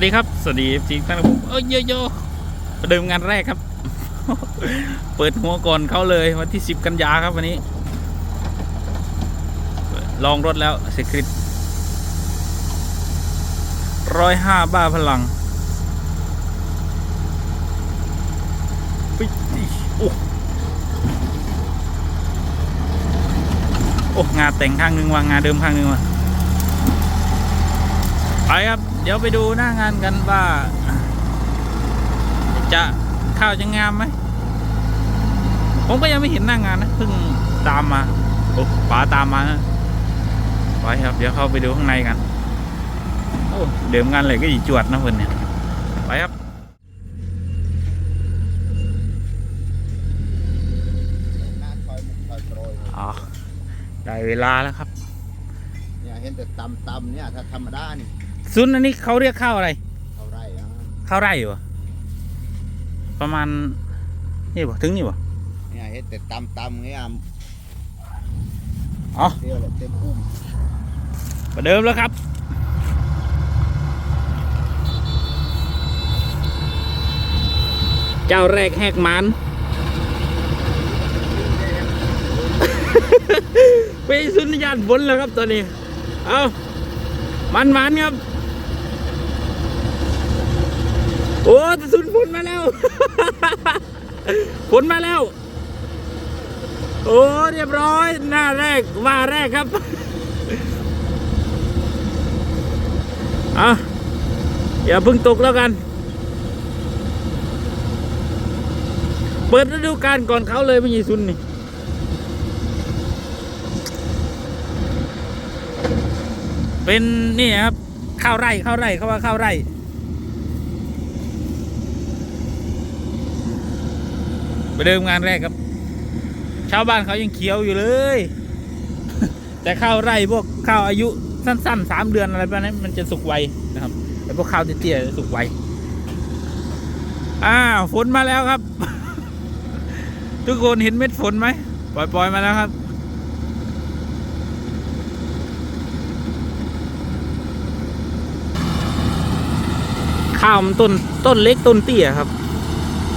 สวัสดีครับ สวัสดีทีท่านผู้ชมเอ้ยโยยประเดิมงานแรกครับ เปิดหัวก่อนเขาเลยวันที่ 10 กันยาครับวันนี้ ลองรถแล้วสคริปร้อยห้าบ้าพลังปิ๊โอ้โอ้งาแต่งข้างหนึงว่างาเดิมข้างหนึงว่ะไปครับ เดี๋ยวไปดูหน้างานกันว่า จะข้าวจะงามไหม ผมก็ยังไม่เห็นหน้างานนะเพิ่งตามมาโอ้ป๋าตามมานะไปครับ เดี๋ยวเข้าไปดูข้างในกันโอ้เดิมงานเลยก็อีจวดนะเพื่อนเนี่ยไปครับอ๋อได้เวลาแล้วครับ เนี่ยเห็นแต่ตำตำเนี่ยถ้าธรรมดานี่ ซุนอันนี้เขาเรียกข้าวอะไรเท่าไรอะข้าวไร่เหรอประมาณนี่บ่ถึงนี่บ่เนี่ยเห็นแต่ตำตำเนี่ยอ๋อเดียวเลยเต็มอุ้มประเดิมแล้วครับเจ้าแรกแหกมันไปสุนยานบนแล้วครับตอนนี้ เอามันมันครับ โอ้ต่สุนฝนมาแล้ว ฝนมาแล้ว โอ้ เรียบร้อย หน้าแรกว่าแรกครับอะอย่าเพึ่งตกแล้วกัน เปิดฤดูกาลก่อนเขาเลยไม่ยีซุนนี่เป็นนี่ครับข้าวไร่ข้าวไร่เขาว่าข้าวไร่ ไปเดิมงานแรกครับ ชาวบ้านเขายังเขียวอยู่เลย แต่ข้าวไร่พวกข้าวอายุสั้นๆสามเดือนอะไรแบบนั้นมันจะสุกไวนะครับแต่พวกข้าวเตี้ยๆสุกไวอ้าวฝนมาแล้วครับ ทุกคนเห็นเม็ดฝนไหมปล่อยๆมาแล้วครับข้าวมันต้นต้นเล็กต้นเตี้ยครับ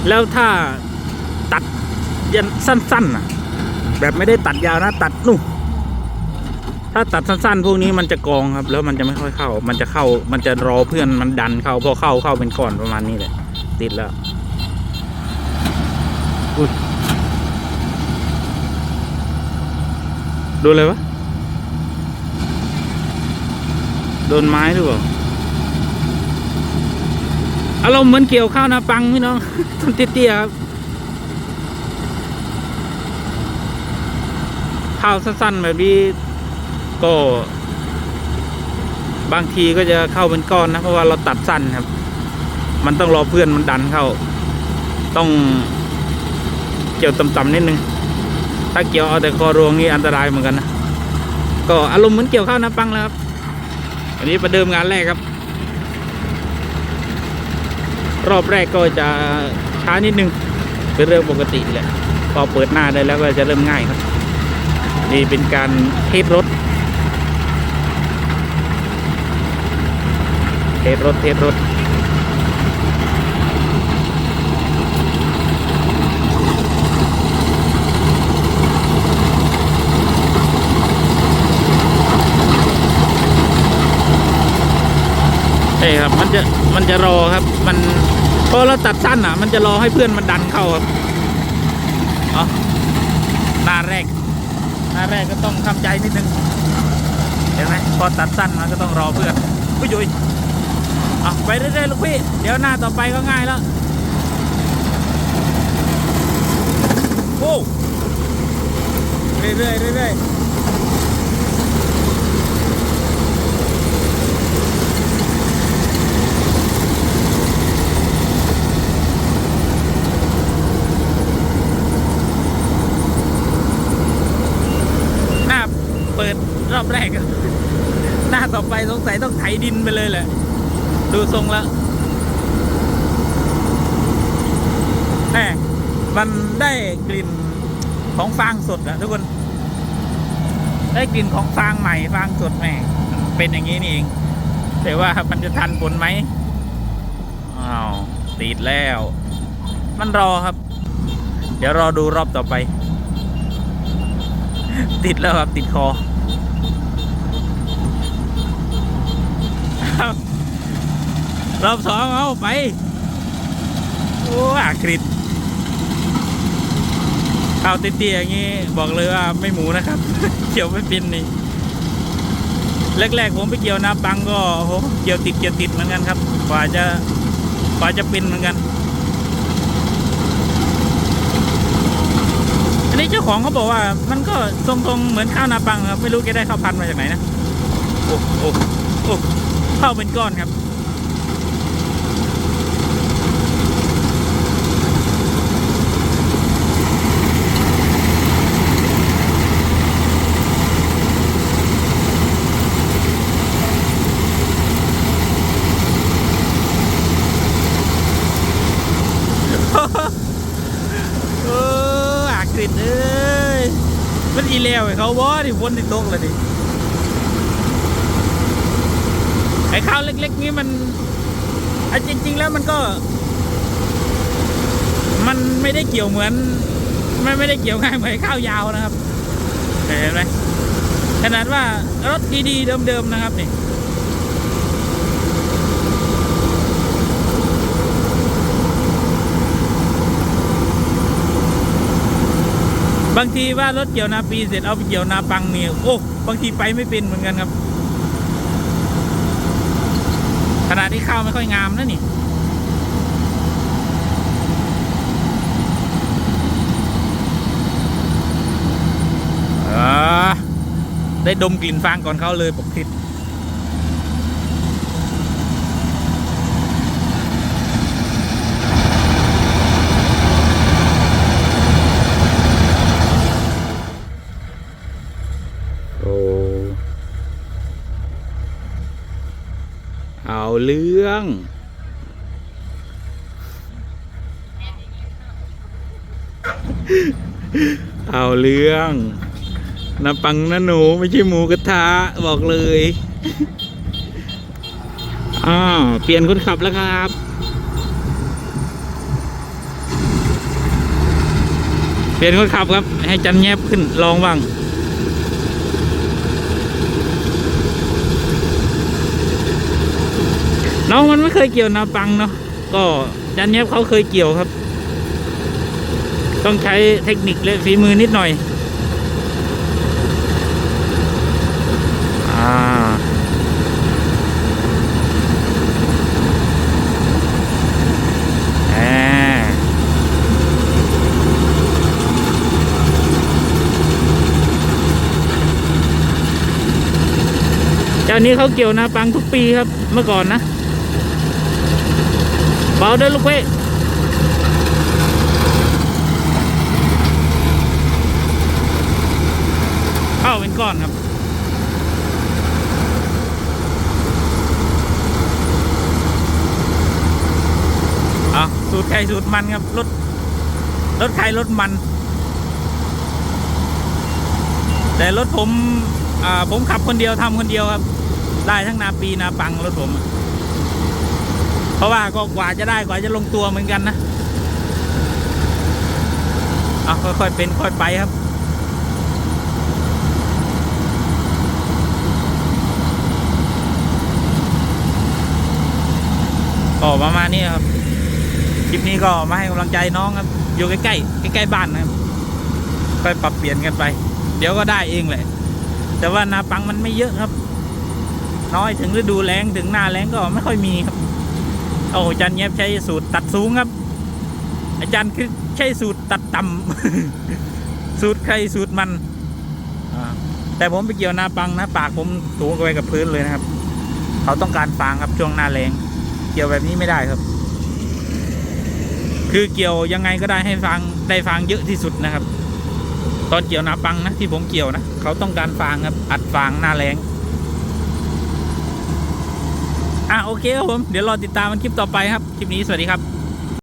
แล้วถ้า ตัดยันสั้นๆน่ะแบบไม่ได้ตัดยาวนะ ตัดนู่นถ้าตัดสั้นๆ พวกนี้มันจะกองครับ แล้วมันจะไม่ค่อยเข้า มันจะเข้า มันจะรอเพื่อนมันดันเข้าพอเข้าเข้าเป็นก้อนประมาณนี้แหละติดแล้วอุ้ยโดนอะไรวะ โดนไม้หรือเปล่า อารมณ์เหมือนเกี่ยวข้าวนาปังพี่น้องต้นเตี้ยๆครับ ข้าวสั้นๆแบบนี้ก็ บางทีก็จะเข้าเป็นก้อนนะ เพราะว่าเราตัดสั้นครับ มันต้องรอเพื่อนมันดันเข้า ต้องเกี่ยวต่ำๆนิดนึง ถ้าเกี่ยวเอาแต่คอรวงนี่อันตรายเหมือนกันนะก็อารมณ์เหมือนเกี่ยวข้าวนาปังแล้วครับวันนี้ประเดิมงานแรกครับ รอบแรกก็จะช้านิดนึงเป็นเรื่องปกติแหละพอเปิดหน้าได้แล้วก็จะเริ่มง่ายครับ นี่เป็นการเทสรถ เทสรถ เทสรถใช่ครับมันจะมันจะรอครับ มันพอเราตัดสั้นอะ มันจะรอให้เพื่อนมันดันเข้าครับอ๋อหน้าแรก หน้าแรกก็ต้องทำใจนิดนึงเห็นไหมพอตัดสั้นมาก็ต้องรอเพื่อนอุ้ยยุยอะไปเรื่อยๆลูกพี่เดี๋ยวหน้าต่อไปก็ง่ายแล้วโอ้เรื่อยๆเรื่อยๆหน้าเปิดรอบแรกอะ หน้าต่อไป สงสัยต้องไถดินไปเลยแหละ ดูทรงแล้วแน่มันได้กลิ่นของฟางสดอะทุกคน ได้กลิ่นของฟางใหม่ฟางสดแม่มันเป็นอย่างนี้นี่เอง แต่ว่ามันจะทันผลไหมอ้าวติดแล้ว มันรอครับ เดี๋ยวรอดูรอบต่อไป ติดแล้วครับติดคอ เอารอบสองเอาไป โอ้อากฤษข้าวเตี้ยๆอย่างงี้ บอกเลยว่าไม่หมูนะครับ เกี่ยวไม่เป็นนี่แรกๆผมไปเกี่ยวนาปังก็โอ้โหเกี่ยวติดเกี่ยวติดเหมือนกันครับกว่าจะกว่าจะเป็นเหมือนกัน อันนี้เจ้าของเขาบอกว่า มันก็ทรงๆเหมือนข้าวนาปังครับไม่รู้แกได้ข้าวพันธุ์มาจากไหนนะ โอ้โอ้ โอ้เข้าเป็นก้อนครับ เอออากฤษเอ้ยมันอีเลวไอ้เขาวอดิวนติดโต๊ะเลยดิ ไอ้ข้าวเล็ก ๆ นี้มันอจริง ๆ แล้วมันก็ มันไม่ได้เกี่ยวเหมือน ไมันไม่ได้เกี่ยวง่ายเหมือนข้าวยาวนะครับเห็นไหมขนาดว่ารถดีๆเดิมๆนะครับนี่บางทีว่ารถเกี่ยวนาปีเสร็จเอาไปเกี่ยวนาปังเนี่ยโอ้บางทีไปไม่เป็นเหมือนกันครับ ขนาดที่เข้าไม่ค่อยงามนะนี่ได้ดมกลิ่นฟางก่อนเขาเลยปกติดโอ้ เอาเรื่อง เอาเรื่องนาปังนะหนูไม่ใช่หมูกระทะบอกเลยอ้าเปลี่ยนคนขับแล้วครับเปลี่ยนคนขับครับ ให้จันแยบขึ้นลองบ้าง น้องมันไม่เคยเกี่ยวนาปังเนาะก็จันเนี้ยเขาเคยเกี่ยวครับ ต้องใช้เทคนิคและฝีมือนิดหน่อยอ่าจ้านี้เขาเกี่ยวนาปังทุกปีครับเมื่อก่อนนะ บาเด้อลูกเว้ยเข้าเป็นก้อนครับเอาสูตรไข่สูตรมันครับรถรถไข่รถมัน แต่รถผม อ่า ผมขับคนเดียวทำคนเดียวครับ ได้ทั้งนาปีนาปังรถผมอะ เพราะว่าก็กว่าจะได้กว่าจะลงตัวเหมือนกันนะเอาค่อยๆเป็นค่อยไปครับก็ประมาณนี้ครับ คลิปนี้ก็มาให้กำลังใจน้องครับ อยู่ใกล้ๆใกล้ๆบ้านนะครับค่อยปรับเปลี่ยนกันไป เดี๋ยวก็ได้เองแหละ แต่ว่านาปังมันไม่เยอะครับ น้อยถึงฤดูแล้งถึงหน้าแล้งก็ไม่ค่อยมีครับ โอ้อาจารย์เงียบใช้สูตรตัดสูงครับ อาจารย์คือใช้สูตรตัดต่ำสูตรใครสูตรมันแต่ผมไปเกี่ยวนาปังนะปากผมสูงไปกับพื้นเลยนะครับ เขาต้องการฟางครับช่วงหน้าแรงเกี่ยวแบบนี้ไม่ได้ครับ คือเกี่ยวยังไงก็ได้ให้ฟางได้ฟางเยอะที่สุดนะครับ ตอนเกี่ยวนาปังนะที่ผมเกี่ยวนะเขาต้องการฟางครับอัดฟางหน้าแรง อะโอเคครับผม เดี๋ยวรอติดตามมันคลิปต่อไปครับ คลิปนี้สวัสดีครับ